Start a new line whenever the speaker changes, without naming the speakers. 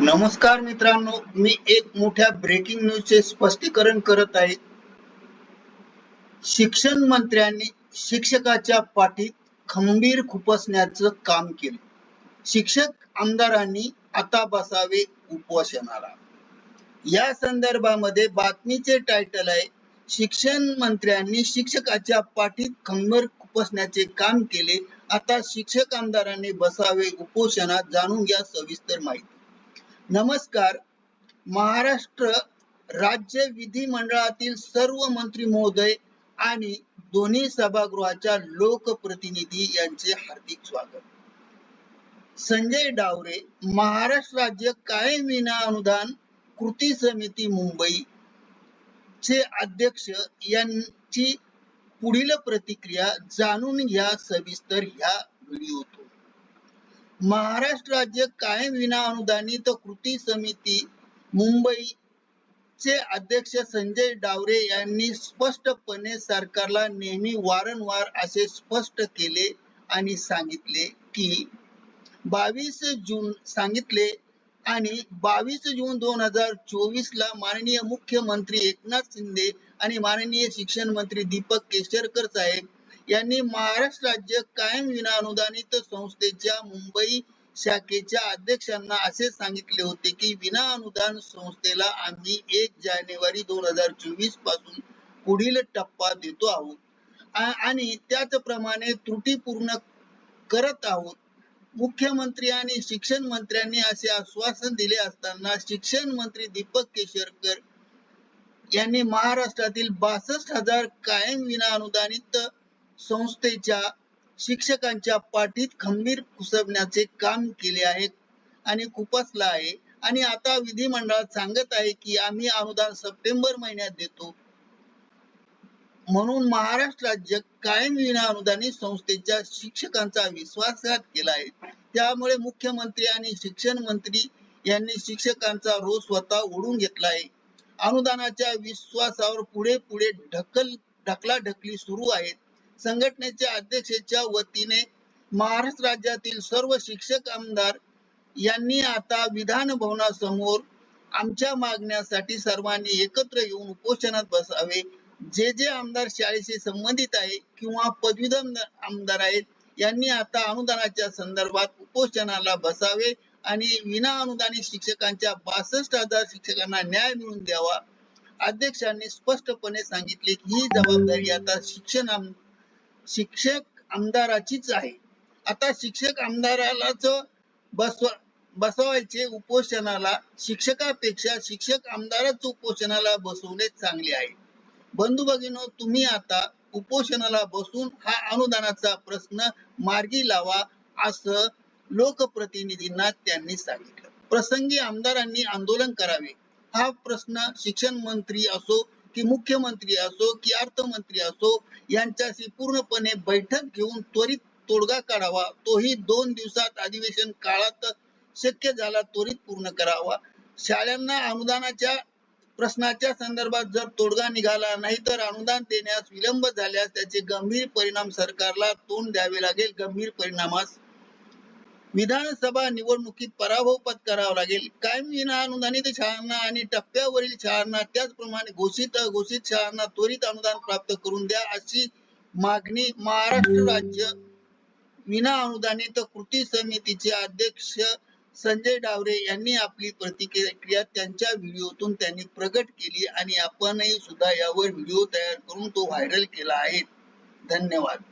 नमस्कार मित्रांनो मी एक मोठ्या ब्रेकिंग न्यूजचे स्पष्टीकरण करत आहे. शिक्षण मंत्र्यांनी शिक्षकाच्या पाठीत खंबीर खुपसण्याचं काम केले. शिक्षक आमदारांनी आता बसावे उपोषणाला. या संदर्भामध्ये बातमीचे टायटल आहे शिक्षण मंत्र्यांनी शिक्षकाच्या पाठीत खंबीर खुपसण्याचे काम केले. आता शिक्षक आमदारांनी बसावे उपोषणात जाणून घ्या सविस्तर माहिती. नमस्कार. महाराष्ट्र राज्य विधिमंडळातील सर्व मंत्री महोदय आणि दोन्ही सभागृहाच्या लोकप्रतिनिधी यांचे हार्दिक स्वागत. संजय डावरे महाराष्ट्र राज्य कायम विना अनुदान कृती समिती मुंबई. चे अध्यक्ष यांची पुढील प्रतिक्रिया जाणून घ्या सविस्तर ह्या व्हिडिओतून. महाराष्ट्र राज्य कायम विना अनुदानित कृती समिती मुंबई चे अध्यक्ष संजय डावरे यांनी स्पष्टपणे सरकारला नेहमी वारंवार असे स्पष्ट केले आणि सांगितले की बावीस जून सांगितले आणि बावीस जून दोन हजार चोवीस ला माननीय मुख्यमंत्री एकनाथ शिंदे आणि माननीय शिक्षण मंत्री दीपक केसरकर साहेब यांनी महाराष्ट्र राज्य कायम विना अनुदानित संस्थेच्या मुंबई शाखेच्या अध्यक्षांना असे सांगितले होते की विना अनुदान संस्थेला आम्ही एक जानेवारी दोन हजार चोवीसपासून पुढील टप्पा देतो आहोत. आणि त्याचप्रमाणे त्रुटीपूर्ण करत आहोत. मुख्यमंत्री आणि शिक्षण मंत्र्यांनी असे आश्वासन दिले असताना शिक्षण मंत्री दीपक केसरकर यांनी महाराष्ट्रातील बासष्ट हजार कायम विना अनुदानित संस्थेच्या शिक्षकांच्या पाठीत खंबीर खुसबण्याचे काम केले आहे आणि खुपसला आहे. आणि आता विधिमंडळ सांगत आहे की आम्ही अनुदान सप्टेंबर महिन्यात देतो. म्हणून महाराष्ट्र राज्य कायम विना अनुदानित संस्थेच्या शिक्षकांचा विश्वासघात केला आहे. त्यामुळे मुख्यमंत्री आणि शिक्षण मंत्री यांनी शिक्षकांचा रोज स्वतः ओढून घेतला आहे. अनुदानाच्या विश्वासावर पुढे पुढे ढकल ढकलाढकली सुरू आहेत. संघटनेच्या अध्यक्षेच्या वतीने महाराष्ट्र राज्यातील सर्व शिक्षक आमदार यांनी आता विधान भवनासमोर आमच्या मागण्यासाठी सर्वांनी एकत्र येऊन उपोषणात बसावे. जे जे आमदार शाळेशी संबंधित आहे किंवा पदवीधर आमदार आहेत यांनी आता अनुदानाच्या संदर्भात उपोषणाला बसावे आणि विना अनुदानित शिक्षकांच्या बासष्ट हजार शिक्षकांना न्याय मिळवून द्यावा. अध्यक्षांनी स्पष्टपणे सांगितले की ही जबाबदारी आता शिक्षण शिक्षक आमदाराचीच आहे. आता शिक्षक आमदारालाच बसवा बसवायचे उपोषणाला शिक्षकापेक्षा शिक्षक आमदारच उपोषणाला बसवणे चांगले आहे. बंधू भगिनो तुम्ही आता उपोषणाला बसून हा अनुदानाचा प्रश्न मार्गी लावा असं लोकप्रतिनिधींना त्यांनी सांगितलं. प्रसंगी आमदारांनी आंदोलन करावे. हा प्रश्न शिक्षण मंत्री असो की मुख्यमंत्री असो की अर्थमंत्री असो यांच्याशी पूर्णपणे बैठक घेऊन त्वरित तोडगा काढावा. तोही दोन दिवसात अधिवेशन काळात शक्य झाला त्वरित पूर्ण करावा. शाळांना अनुदानाच्या प्रश्नाच्या संदर्भात जर तोडगा निघाला नाही तर अनुदान देण्यास विलंब झाल्यास त्याचे गंभीर परिणाम सरकारला तोंड द्यावे लागेल. गंभीर परिणामास विधानसभा निवडणुकीत पराभव पत्करावा लागेल. कायम विना अनुदानित शाळांना आणि टप्प्यावरील शाळांना त्याचप्रमाणे घोषित अघोषित शाळांना त्वरित अनुदान प्राप्त करून द्या अशी मागणी महाराष्ट्र राज्य विना अनुदानित कृती समितीचे अध्यक्ष संजय डावरे यांनी आपली प्रतिक्रिया त्यांच्या व्हिडिओतून त्यांनी प्रकट केली आणि आपणही सुद्धा यावर व्हिडिओ तयार करून तो व्हायरल केला आहे. धन्यवाद.